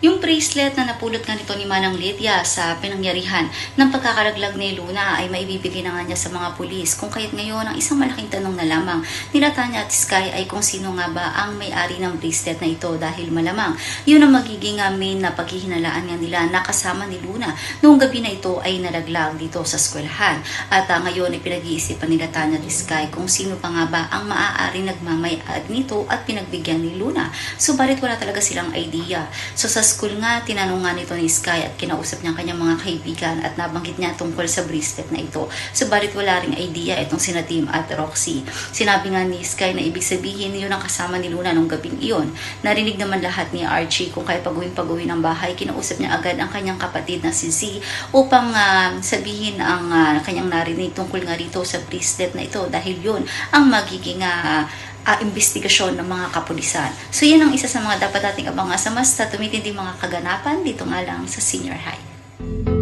Yung bracelet na napulot nga nito ni Manang Lydia sa pinangyarihan ng pagkakalaglag ni Luna ay maibibigay na nga niya sa mga pulis. Kung kaya't ngayon, ang isang malaking tanong na lamang nila Tanya at Sky ay kung sino nga ba ang may-ari ng bracelet na ito dahil malamang yun ang magiging uh, main na paghihinalaan nga nila na kasama ni Luna noong gabi na ito ay nalaglag dito sa eskwelahan. At uh, ngayon ay pinag-iisipan nila Tanya at Sky kung sino pa nga ba ang maaari nagmamayad nito at pinagbigyan ni Luna. Subalit wala talaga silang idea. So sa school nga, tinanong nga nito ni Sky at kinausap niya ang kanyang mga kaibigan at nabanggit niya tungkol sa bracelet na ito. Subalit wala ring idea itong sina Tim at Roxy. Sinabi nga ni Sky na ibig sabihin yun ang kasama ni Luna nung gabing iyon. Narinig naman lahat ni Archie kung kaya pagawin-pagawin ng bahay. Kinausap niya agad ang kanyang kapatid na si Z upang ah, sabihin ang ah, kanyang narinig tungkol nga rito sa bracelet na ito dahil yun ang magiging ah, ah, investigasyon ng mga kapulisan. So yan ang isa sa mga dapat nating abangan sa mas tumitinding mga kaganapan dito nga lang sa senior high.